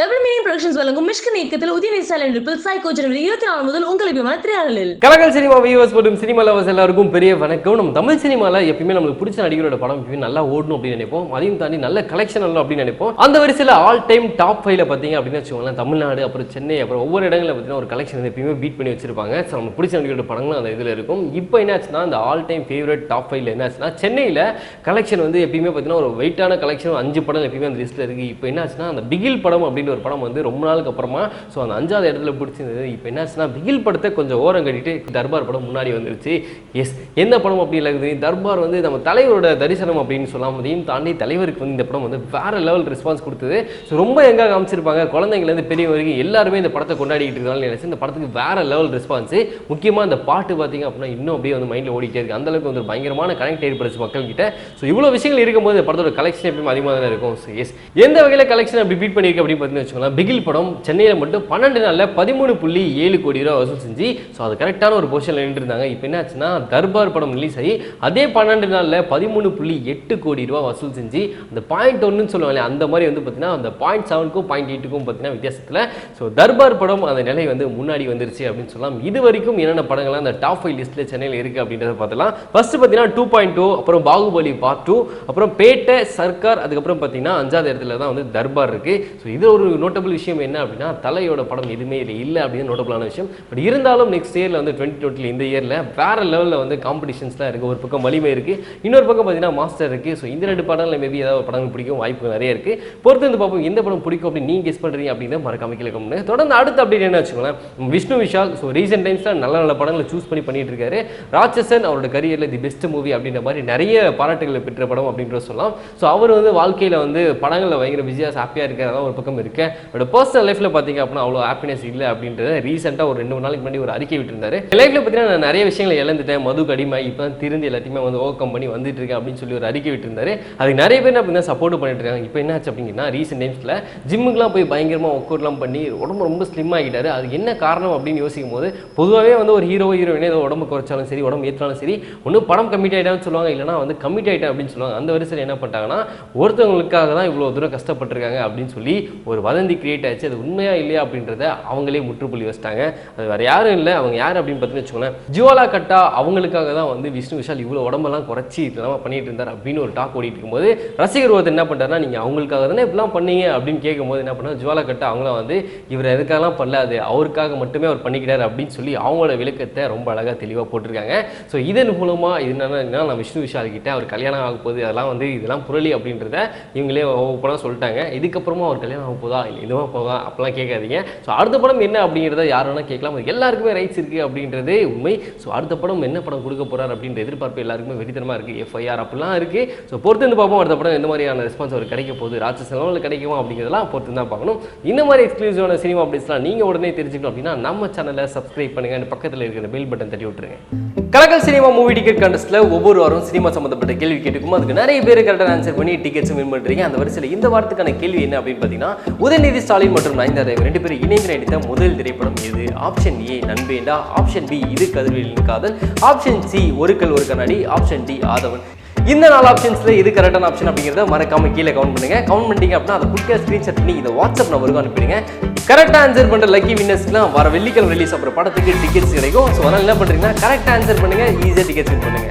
Double meaning productions வழங்கும் மிஷ்கன் இயக்கத்தில் உதவி நடிப்பில் சைக்கோ ஜனவரி இருபத்தி நாலு முதல் உங்கள் விமான திரையாடலில் கலகல் சினிமா வியூவர்ஸ் மற்றும் சினிமா லவர்ஸ் எல்லாருக்கும் பெரிய வணக்கம். நம்ம தமிழ் சினிமாவில் எப்பயுமே நம்மளுக்கு பிடிச்ச நடிகரோட படம் எப்பயுமே நல்லா ஓடணும் அப்படின்னு நினைப்போம். அதையும் தாண்டி நல்ல கலெக்ஷன் வரணும் அப்படின்னு நினைப்போம். அந்த வரிசையில் ஆல் டைம் டாப் ஃபைவ்ல பார்த்தீங்க அப்படின்னு வச்சுக்கோங்களேன் தமிழ்நாடு அப்புறம் சென்னை அப்புறம் ஒவ்வொரு இடங்களில் பார்த்தீங்கன்னா ஒரு கலெக்ஷன் எப்பயுமே பீட் பண்ணி வச்சிருப்பாங்க. ஸோ நம்ம பிடிச்ச நடிகரோட படங்களும் அந்த இதில் இருக்கும். இப்போ என்னாச்சுன்னா அந்த ஆல் டைம் ஃபேவரட் டாப் ஃபைவ்ல என்னாச்சுன்னா சென்னையில் கலெக்ஷன் வந்து எப்பயுமே பார்த்தீங்கன்னா ஒரு வெயிட்டான கலெக்ஷன் அஞ்சு படம் எப்பயுமே அந்த லிஸ்ட்டில் இருக்குது இப்போ என்னாச்சுன்னா அந்த பிகில் படம் அப்படின்ற ஒரு படம் வந்து ரொம்ப நாளுக்கு அப்புறமா ஸோ அந்த அஞ்சாவது இடத்துல பிடிச்சிருந்தது. இப்போ என்னாச்சுன்னா பிகில் படத்தை கொஞ்சம் ஓரம் கட்டிட்டு தர்பார் படம் முன்னாடி வந்துருச்சு. எஸ் எந்த படம் அப்படி இருக்குது தர்பார் வந்து நம்ம தலைவரோட தரிசனம் அப்படின்னு சொல்லாம அதையும் தாண்டி தலைவருக்கு வந்து இந்த படம் வந்து வேற லெவல் ரெஸ்பான்ஸ் கொடுத்தது. ஸோ ரொம்ப எங்காக காமிச்சிருப்பாங்க. குழந்தைங்கலேருந்து பெரிய வரைக்கும் எல்லாருமே இந்த படத்தை கொண்டாடிக்கிட்டு இருக்காங்க நினச்சி இந்த படத்துக்கு வேற லெவல் ரெஸ்பான்ஸு முக்கியமாக இந்த பாட்டு பார்த்திங்க அப்படின்னா இன்னும் அப்படியே வந்து மைண்டில் ஓடிட்டே இருக்குது அந்தளவுக்கு வந்து பயங்கரமான கனெக்ட் ஏற்படுச்சு மக்கள் கிட்ட ஸோ இவ்வளோ விஷயங்கள் இருக்கும்போது இந்த படத்தோட கலெக்ஷன் எப்பயும் அதிகமாக தானே இருக்கும். ஸோ எஸ் எந்த வகையில் கலெக்ஷன் அப்படி பீட் பண்ணியிருக்கு அப்படின்னு பார்த்தீங்கன்னு வச்சுக்கோங்களேன். பிகில் படம் சென்னையில் மட்டும் பன்னெண்டு நாளில் பதிமூணு புள்ளி ஏழு கோடி ரூபா வசூல் செஞ்சு ஸோ அது கரெக்டான ஒரு பொசிஷனில் நின்றுருந்தாங்க இப்போ என்னாச்சுன்னா தர்பார் படம் ரிலீஸ் ஆகி அதே பன்னெண்டு நாளில் பதிமூணு புள்ளி எட்டு கோடி ரூபா வசூல் செஞ்சு அந்த பாயிண்ட் ஒன்றுன்னு சொல்லுவாங்க அந்த மாதிரி வந்து பார்த்தீங்கன்னா அந்த பாயிண்ட் செவனுக்கும் பாயிண்ட் எயிட்டுக்கும் பார்த்தீங்கன்னா வித்தியாசத்தில் ஸோ தர்பார் படம் அந்த நிலை வந்து முன்னாடி வந்துருச்சு அப்படின்னு சொல்லலாம். இது வரைக்கும் என்னென்ன படங்கள்லாம் அந்த டாப் ஃபைவ் லிஸ்ட்டில் சென்னையில் இருக்குது அப்படின்றத பார்த்தலாம் ஃபஸ்ட்டு பார்த்தீங்கன்னா டூ பாயிண்ட் டூ அப்புறம் பாகுபலி பார்ட் டூ அப்புறம் பேட்டை சர்க்கார் அதுக்கப்புறம் பார்த்தீங்கன்னா அஞ்சாவது இடத்துல தான் வந்து தர்பார் இருக்குது ஸோ இது ஒரு நோட்டபிள் விஷயம் என்ன அப்படின்னா தலையோட படம் எதுவுமே இல்லை. இல்லை அப்படின்னு நோட்டபிளான விஷயம். பட் இருந்தாலும் நெக்ஸ்ட் இயரில் வந்து டுவெண்ட்டி டுவெண்ட்டி இந்த இயரில் வேற லெவலில் வந்து காம்படிஷன்ஸ்லாம் இருக்குது ஒரு பக்கம் வலிமை இருக்குது இன்னொரு பக்கம் பார்த்தீங்கன்னா மாஸ்டர் இருக்குது ஸோ இந்த ரெண்டு படங்களில் மேபி ஏதாவது படங்கள் பிடிக்கும். வாய்ப்பு நிறைய இருக்குது பொறுத்து வந்து பார்ப்போம் எந்த படம் பிடிக்கும் அப்படின்னு நீங்கள் கெஸ் பண்ணுறீங்க அப்படின்னு மறக்காம கீழே கம்முன்னு தொடர்ந்து அடுத்த அப்டேட் என்ன வச்சுக்கோங்களேன். விஷ்ணு விஷால் ஸோ ரீசெண்ட் டைம்ஸில் நல்ல நல்ல படங்களை சூஸ் பண்ணி பண்ணிட்டு இருக்காரு. ராட்சசன் அவரோட கரியரில் தி பெஸ்ட் மூவி அப்படின்ற மாதிரி நிறைய பாராட்டுகளை பெற்ற படம் அப்படின்ற சொல்லலாம். ஸோ அவர் வந்து வாழ்க்கையில் வந்து படங்களில் பயங்கர பிஸியாக ஹாப்பியாக இருக்கிறதா ஒரு பக்கம் இருக்கேன். அவரோட பர்சனல் லைஃப்பில் பார்த்தீங்க அப்படின்னா அவ்வளோ ஹாப்பினஸ் இல்லை அப்படின்றத ரீசெண்டாக ஒரு ரெண்டு மூணு நாளைக்கு முன்னாடி ஒரு அறிக்கை விட்டுருந்தாரு. லைஃப்பில் பார்த்தீங்கன்னா நான் நிறைய விஷயங்களை இழந்துட்டேன். மது கடிமை இப்போ தான் திருந்து எல்லாத்தையுமே வந்து ஓவர் கம் பண்ணி வந்துட்டு இருக்கேன் அப்படின்னு சொல்லி ஒரு அறிக்கை விட்டுருந்தாரு. அதுக்கு நிறைய பேர் அப்படின்னா சப்போர்ட் பண்ணிட்டு இருக்காங்க. இப்போ என்னாச்சு அப்படிங்கன்னா ரீசெண்ட் டைம்ஸில் ஜிம்முக்குலாம் போய் பயங்கரமாக ஒர்க் அவுட்லாம் பண்ணி உடம்பு ரொம்ப ஸ்லிம் ஆகிட்டாரு. அது என்ன காரணம் அப்படின்னு யோசிக்கும் போது பொதுவாகவே வந்து ஒரு ஹீரோ ஹீரோயினே ஏதோ உடம்பு குறைச்சாலும் சரி உடம்பு ஏற்றாலும் சரி ஒன்றும் படம் கம்மிட் ஆகிட்டான்னு சொல்லுவாங்க இல்லைனா வந்து கம்மிட் ஆகிட்டேன் அப்படின்னு சொல்லுவாங்க. அந்த வரிசையில் என்ன பண்ணிட்டாங்கன்னா ஒருத்தவங்களுக்காக தான் இவ்வளோ தூரம் கஷ்டப்பட்டிருக்காங்க அப்படின்னு சொல்லி ஒரு வதந்தி கிரியேட் ஆச்சு அது உண்மையா இல்லையா அப்படின்றத அவங்களே முற்றுப்புள்ளி வச்சிட்டாங்க. அது வேற யாரும் இல்லை. அவங்க யார் அப்படின்னு பார்த்தீங்கன்னு வச்சுக்கோங்களேன். ஜுவாலா கட்டா அவங்களுக்காக தான் வந்து விஷ்ணு விஷால் இவ்வளோ உடம்பெல்லாம் குறைச்சி இதெல்லாம் பண்ணிட்டு இருந்தார் அப்படின்னு ஒரு டாக் ஓடிட்டு இருக்கும்போது ரசிகர் ஒருத்தர் என்ன பண்ணுறாருன்னா நீங்கள் அவங்களுக்காக தானே இப்படிலாம் பண்ணீங்க? அப்படின்னு கேட்கும்போது என்ன பண்ணா ஜுவாலா கட்டா அவங்களாம் வந்து இவர் எதுக்காகலாம் பண்ணாது? அவருக்காக மட்டுமே அவர் பண்ணிக்கிறார் அப்படின்னு சொல்லி அவங்களோட விளக்கத்தை ரொம்ப அழகாக தெளிவாக போட்டிருக்காங்க. ஸோ இதன் மூலமாக இது என்னன்னா நான் விஷ்ணு விஷால் கிட்ட அவர் கல்யாணம் ஆக போகுது அதெல்லாம் வந்து இதெல்லாம் புரளி அப்படின்றத இவங்களே ஓப்பனாக சொல்லிட்டாங்க. இதுக்கப்புறமா அவர் கல்யாணம் ஆக போதா இல்லை இதுவாக போதா அப்படிலாம் கேட்காதீங்க. ஸோ அடுத்த படம் என்ன அப்படிங்கிறத யார் வேணால் கேட்கலாம். அது எல்லாருக்குமே ரைட்ஸ் இருக்குது அப்படின்றதே உண்மை. ஸோ அடுத்த படம் என்ன படம் கொடுக்க போகிறார் அப்படின்ற எதிர்பார்ப்பு எல்லாருக்குமே வெறித்தனமாக இருக்குது எஃப்ஐஆர் அப்படிலாம் இருக்குது ஸோ பொறுத்து வந்து பார்ப்போம் அடுத்த படம் எந்த மாதிரியான ரெஸ்பான்ஸ் அவர் கிடைக்க போகுது. ராட்சசனவில் கிடைக்குமா அப்படிங்கிறதெல்லாம் பொறுத்து தான் பார்க்கணும். இந்த மாதிரி எக்ஸ்க்ளூசிவான சினிமா அப்டேட்ஸ்லாம் நீங்கள் உடனே தெரிஞ்சுக்கணும் அப்படின்னா நம்ம சேனலை சப்ஸ்கிரைப் பண்ணுங்க. பக்கத்தில் இருக்கிற பெல் பட்டன் தட்டி விட்டுருங்க. கலக்கல் சினிமா மூவி டிக்கெட் கண்டஸ்ட்ல ஒவ்வொரு வாரம் சினிமா சம்பந்தப்பட்ட கேள்வி கேட்டுக்கும். அதுக்கு நிறைய பேர் கரெக்டாக ஆன்சர் பண்ணி டிக்கெட்ஸ் வின் பண்ணுறீங்க அந்த வரிசையில் இந்த வாரத்துக்கான கேள்வி என்ன அப்படின்னு பார்த்தீங்கன்னா உதயநிதி ஸ்டாலின் மற்றும் நயன்தாரா ரெண்டு பேரும் இணைந்து நடித்த முதல் திரைப்படம் எது? Option A Nanbenda. Option B இது கதிர்வேலின் காதல். ஆப்ஷன் சி ஒரு கல் ஒரு கண்ணாடி. Option D Aadhavan. இந்த நாலு ஆப்ஷன்ஸ்ல இது கரெக்டான ஆப்ஷன் அப்படிங்கிறத மறக்காம கீழே கவுண்ட் பண்ணுங்க. கவுண்ட் பண்ணிட்டீங்க அப்படின்னா அதை குடிக்க ஸ்க்ரீன்ஷாட் பண்ணி இந்த வாட்ஸ்அப் நம்பருக்கு அனுப்பிடுங்க. கரெக்டாக ஆன்சர் பண்ணுற லக்கி வின்னர்ஸ்க்குலாம் வர வெள்ளிக்கிழமை ரிலீஸ் அப்புறம் படத்துக்கு டிக்கெட்ஸ் கிடைக்கும். ஸோ அதனால் என்ன பண்ணுறீங்கன்னா கரெக்டாக ஆன்சர் பண்ணுங்க ஈஸியாக டிக்கெட்ஸ் வின் பண்ணுங்க.